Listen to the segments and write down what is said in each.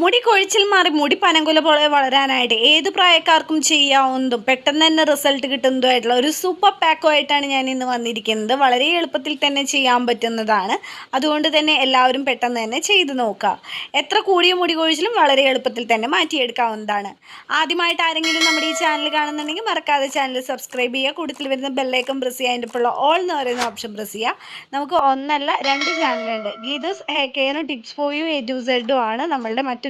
മുടി കൊഴിച്ചിൽ മാറി മുടി പനങ്കുല പോലെ വളരാനായിട്ട് ഏത് പ്രായക്കാർക്കും ചെയ്യാവുന്നതും പെട്ടെന്ന് തന്നെ റിസൾട്ട് കിട്ടുന്നതുമായിട്ടുള്ള ഒരു സൂപ്പർ പാക്കോ ആയിട്ടാണ് ഞാൻ ഇന്ന് വന്നിരിക്കുന്നത്. വളരെ എളുപ്പത്തിൽ തന്നെ ചെയ്യാൻ പറ്റുന്നതാണ്. അതുകൊണ്ട് തന്നെ എല്ലാവരും പെട്ടെന്ന് തന്നെ ചെയ്തു നോക്കുക. എത്ര കൂടിയ മുടി കൊഴിച്ചിലും വളരെ എളുപ്പത്തിൽ തന്നെ മാറ്റിയെടുക്കാവുന്നതാണ്. ആദ്യമായിട്ട് ആരെങ്കിലും നമ്മുടെ ഈ ചാനൽ കാണുന്നുണ്ടെങ്കിൽ മറക്കാതെ ചാനൽ സബ്സ്ക്രൈബ് ചെയ്യുക. കൂടുതൽ വരുന്ന ബെല്ലൈക്കൺ പ്രസ് ചെയ്യുക. അതിന്റെ ഇപ്പോൾ ഓൾ എന്ന് പറയുന്ന ഓപ്ഷൻ പ്രസ് ചെയ്യുക. നമുക്ക് ഒന്നല്ല രണ്ട് ചാനലുണ്ട് Geethas hair കെയറും tips for you A to സെഡും ആണ് നമ്മളുടെ മറ്റൊരു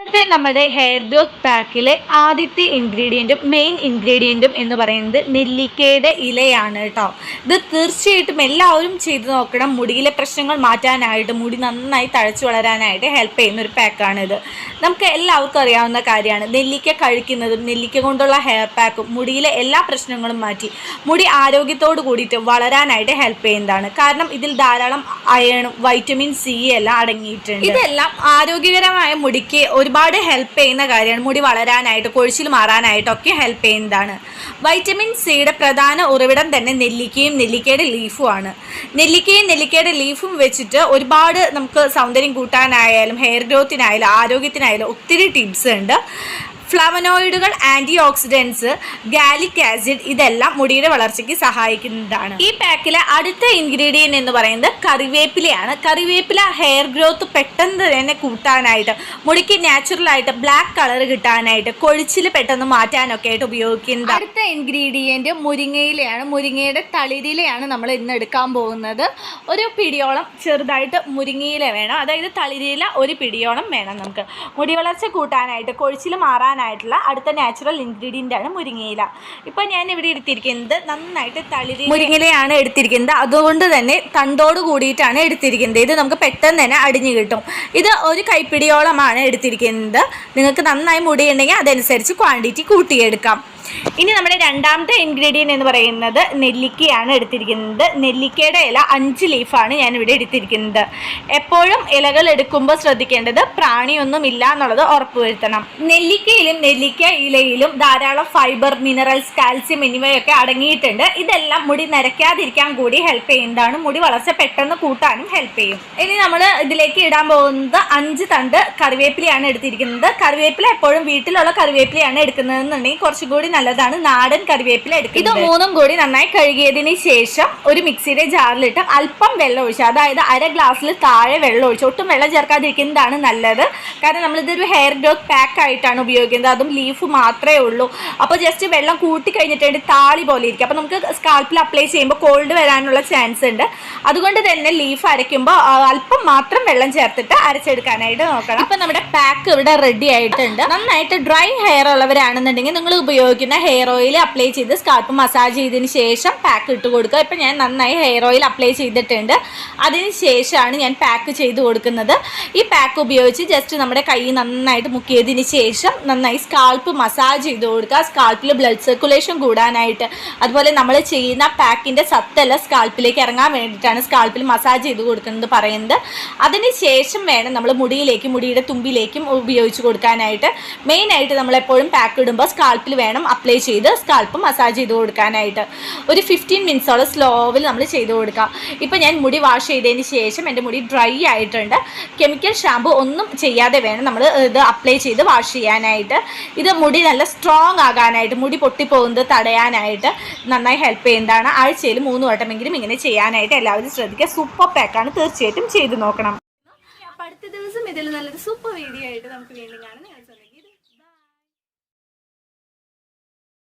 ഇന്നത്തെ നമ്മുടെ ഹെയർ ഗ്രോത്ത് പാക്കിലെ ആദ്യത്തെ ഇൻഗ്രീഡിയന്റും മെയിൻ ഇൻഗ്രീഡിയന്റും എന്ന് പറയുന്നത് നെല്ലിക്കയുടെ ഇലയാണ് കേട്ടോ ഇത് തീർച്ചയായിട്ടും എല്ലാവരും ചെയ്തു നോക്കണം. മുടിയിലെ പ്രശ്നങ്ങൾ മാറ്റാനായിട്ട് മുടി നന്നായി തഴച്ചു വളരാനായിട്ട് ഹെൽപ്പ് ചെയ്യുന്ന ഒരു പാക്കാണിത് നമുക്ക് എല്ലാവർക്കും അറിയാവുന്ന കാര്യമാണ്. നെല്ലിക്ക കഴിക്കുന്നതും നെല്ലിക്ക കൊണ്ടുള്ള ഹെയർ പാക്കും മുടിയിലെ എല്ലാ പ്രശ്നങ്ങളും മാറ്റി മുടി ആരോഗ്യത്തോട് കൂടിയിട്ട് വളരാനായിട്ട് ഹെൽപ്പ് ചെയ്യുന്നതാണ്. കാരണം ഇതിൽ ധാരാളം അയണും വൈറ്റമിൻ സി എല്ലാം അടങ്ങിയിട്ടുണ്ട്. ഇതെല്ലാം ആരോഗ്യകരമായ മുടിക്ക് ഒരുപാട് ഹെൽപ്പ് ചെയ്യുന്ന കാര്യമാണ്. മുടി വളരാനായിട്ട് കൊഴിച്ചിൽ മാറാനായിട്ടൊക്കെ ഹെൽപ്പ് ചെയ്യുന്നതാണ്. വൈറ്റമിൻ സിയുടെ പ്രധാന ഉറവിടം തന്നെ നെല്ലിക്കയും നെല്ലിക്കയുടെ ലീഫുമാണ് നെല്ലിക്കയും നെല്ലിക്കയുടെ ലീഫും വെച്ചിട്ട് ഒരുപാട് നമുക്ക് സൗന്ദര്യം കൂട്ടാനായാലും ഹെയർ ഗ്രോത്തിനായാലും ആരോഗ്യത്തിനായാലും ഒത്തിരി ടിപ്സ് ഉണ്ട്. ഫ്ലവനോയിഡുകൾ ആന്റി ഓക്സിഡൻസ് ഗാലിക് ആസിഡ് ഇതെല്ലാം മുടിയുടെ വളർച്ചയ്ക്ക് സഹായിക്കുന്നതാണ്. ഈ പാക്കിലെ അടുത്ത ഇൻഗ്രീഡിയന്റ് എന്ന് പറയുന്നത് കറിവേപ്പിലയാണ്. കറിവേപ്പില ഹെയർ ഗ്രോത്ത് പെട്ടെന്ന് തന്നെ കൂട്ടാനായിട്ട് മുടിക്ക് നാച്ചുറലായിട്ട് ബ്ലാക്ക് കളർ കിട്ടാനായിട്ട് കൊഴിച്ചിൽ പെട്ടെന്ന് മാറ്റാനൊക്കെ ആയിട്ട് ഉപയോഗിക്കുന്നത് അടുത്ത ഇൻഗ്രീഡിയന്റ് മുരിങ്ങയിലയാണ്. മുരിങ്ങയുടെ തളിരിലയാണ് നമ്മൾ ഇന്ന് എടുക്കാൻ പോകുന്നത്. ഒരു പിടിയോളം ചെറുതായിട്ട് മുരിങ്ങയില വേണം. അതായത് തളിരില ഒരു പിടിയോളം വേണം നമുക്ക്. മുടി വളർച്ച കൂട്ടാനായിട്ട് കൊഴിച്ചിൽ മാറാനായിട്ടുള്ള അടുത്ത നാച്ചുറൽ ഇൻഗ്രീഡിയന്റ് ആണ് മുരിങ്ങയില. ഇപ്പം ഞാൻ ഇവിടെ എടുത്തിരിക്കുന്നത് നന്നായിട്ട് തളിരി മുരിങ്ങയിലയാണ് എടുത്തിരിക്കുന്നത്. അതുകൊണ്ട് തന്നെ തണ്ടോട് കൂടിയിട്ടാണ് എടുത്തിരിക്കുന്നത്. ഇത് നമുക്ക് പെട്ടെന്ന് തന്നെ അടിഞ്ഞു കിട്ടും. ഇത് ഒരു കൈപ്പിടിയോളമാണ് എടുത്തിരിക്കുന്നത്. നിങ്ങൾക്ക് നന്നായി മുടിയുണ്ടെങ്കിൽ അതനുസരിച്ച് ക്വാണ്ടിറ്റി കൂട്ടിയെടുക്കാം. ഇനി നമ്മുടെ രണ്ടാമത്തെ ഇൻഗ്രീഡിയന്റ് എന്ന് പറയുന്നത് നെല്ലിക്കയാണ് എടുത്തിരിക്കുന്നത്. നെല്ലിക്കയുടെ ഇല അഞ്ച് ലീഫാണ് ഞാൻ ഇവിടെ എടുത്തിരിക്കുന്നത്. എപ്പോഴും ഇലകൾ എടുക്കുമ്പോൾ ശ്രദ്ധിക്കേണ്ടത് പ്രാണിയൊന്നും ഇല്ല എന്നുള്ളത് ഉറപ്പുവരുത്തണം. നെല്ലിക്കയിലും നെല്ലിക്ക ഇലയിലും ധാരാളം ഫൈബർ മിനറൽസ് കാൽസ്യം എന്നിവയൊക്കെ അടങ്ങിയിട്ടുണ്ട്. ഇതെല്ലാം മുടി നരയ്ക്കാതിരിക്കാൻ കൂടി ഹെൽപ്പ് ചെയ്യുന്നതാണ്. മുടി വളർച്ച പെട്ടെന്ന് കൂട്ടാനും ഹെൽപ്പ് ചെയ്യും. ഇനി നമ്മൾ ഇതിലേക്ക് ഇടാൻ പോകുന്നത് അഞ്ച് തണ്ട് കറിവേപ്പിലയാണ് എടുത്തിരിക്കുന്നത്. കറിവേപ്പില എപ്പോഴും വീട്ടിലുള്ള കറിവേപ്പിലയാണ് എടുക്കുന്നതെന്നുണ്ടെങ്കിൽ കുറച്ചും നല്ലതാണ്. നാടൻ കറിവേപ്പില എടുക്കുന്നത് ഇത് മൂന്നും കൂടി നന്നായി കഴുകിയതിന് ശേഷം ഒരു മിക്സിയുടെ ജാറിലിട്ട് അല്പം വെള്ളം ഒഴിച്ചു അതായത് അര ഗ്ലാസ്സിൽ താഴെ വെള്ളം ഒഴിച്ചു ഒട്ടും വെള്ളം ചേർക്കാതിരിക്കുന്നതാണ് നല്ലത്. കാരണം നമ്മളിതൊരു ഹെയർ ഗ്രോത്ത് പാക്ക് ആയിട്ടാണ് ഉപയോഗിക്കുന്നത്. അതും ലീഫ് മാത്രമേ ഉള്ളൂ. അപ്പോൾ ജസ്റ്റ് വെള്ളം കൂട്ടി കഴിഞ്ഞിട്ടുണ്ട് താളി പോലെ ഇരിക്കും. അപ്പോൾ നമുക്ക് സ്കാൽപ്പിൽ അപ്ലൈ ചെയ്യുമ്പോൾ കോൾഡ് വരാനുള്ള ചാൻസ് ഉണ്ട്. അതുകൊണ്ട് തന്നെ ലീഫ് അരയ്ക്കുമ്പോൾ അല്പം മാത്രം വെള്ളം ചേർത്തിട്ട് അരച്ചെടുക്കാനായിട്ട് നോക്കണം. അപ്പോൾ നമ്മുടെ പാക്ക് ഇവിടെ റെഡി ആയിട്ടുണ്ട്. നന്നായിട്ട് ഡ്രൈ ഹെയർ ഉള്ളവരാണെന്നുണ്ടെങ്കിൽ നിങ്ങൾ ഉപയോഗിക്കുന്ന ഹെയർ ഓയിൽ അപ്ലൈ ചെയ്ത് സ്കാൽപ്പ് മസാജ് ചെയ്തതിന് ശേഷം പാക്ക് ഇട്ട് കൊടുക്കുക. ഇപ്പം ഞാൻ നന്നായി ഹെയർ ഓയിൽ അപ്ലൈ ചെയ്തിട്ടുണ്ട്. അതിന് ശേഷമാണ് ഞാൻ പാക്ക് ചെയ്ത് കൊടുക്കുന്നത്. ഈ പാക്ക് ഉപയോഗിച്ച് ജസ്റ്റ് നമ്മുടെ കൈ നന്നായിട്ട് മുക്കിയതിന് ശേഷം നന്നായി സ്കാൾപ്പ് മസാജ് ചെയ്ത് കൊടുക്കുക. സ്കാൾപ്പിൽ ബ്ലഡ് സർക്കുലേഷൻ കൂടാനായിട്ട്. അതുപോലെ നമ്മൾ ചെയ്യുന്ന പാക്കിന്റെ സത്തല്ല സ്കാൾപ്പിലേക്ക് ഇറങ്ങാൻ വേണ്ടിയിട്ടാണ് സ്കാൾപ്പിൽ മസാജ് ചെയ്ത് കൊടുക്കുന്നത് പറയുന്നത്. അതിന് ശേഷം വേണം നമ്മൾ മുടിയിലേക്ക് മുടിയുടെ തുമ്പിലേക്കും ഉപയോഗിച്ച് കൊടുക്കാനായിട്ട്. മെയിനായിട്ട് നമ്മൾ എപ്പോഴും പാക്ക് ഇടുമ്പോൾ സ്കാൾപ്പിൽ വേണം അപ്ലൈ ചെയ്ത് സ്കാൾപ്പ് മസാജ് ചെയ്ത് കൊടുക്കാനായിട്ട്. ഒരു ഫിഫ്റ്റീൻ മിനിറ്റ്സോളം സ്ലോവിൽ നമ്മൾ ചെയ്ത് കൊടുക്കുക ഇപ്പം ഞാൻ മുടി വാഷ് ചെയ്തതിന് ശേഷം എന്റെ മുടി ഡ്രൈ ആയിട്ടുണ്ട്. കെമിക്കൽ ഷാമ്പു ഒന്നും ചെയ്യാതെ വേണം നമ്മൾ ഇത് അപ്ലൈ ചെയ്ത് വാഷ് ചെയ്യാനായിട്ട്. ഇത് മുടി നല്ല സ്ട്രോങ് ആകാനായിട്ട് മുടി പൊട്ടിപ്പോകുന്നത് തടയാനായിട്ട് നന്നായി ഹെൽപ്പ് ചെയ്യുന്നതാണ്. ആഴ്ചയിൽ മൂന്ന് വട്ടമെങ്കിലും ഇങ്ങനെ ചെയ്യാനായിട്ട് എല്ലാവരും ശ്രദ്ധിക്കുക. സൂപ്പർ പാക്കാണ് തീർച്ചയായിട്ടും ചെയ്ത് നോക്കണം. അടുത്ത ദിവസം ഇതിൽ നല്ലൊരു സൂപ്പർ വീഡിയോ ആയിട്ട് നമുക്ക് വീണ്ടും കാണാം. ഞാൻ ശ്രദ്ധിക്കുക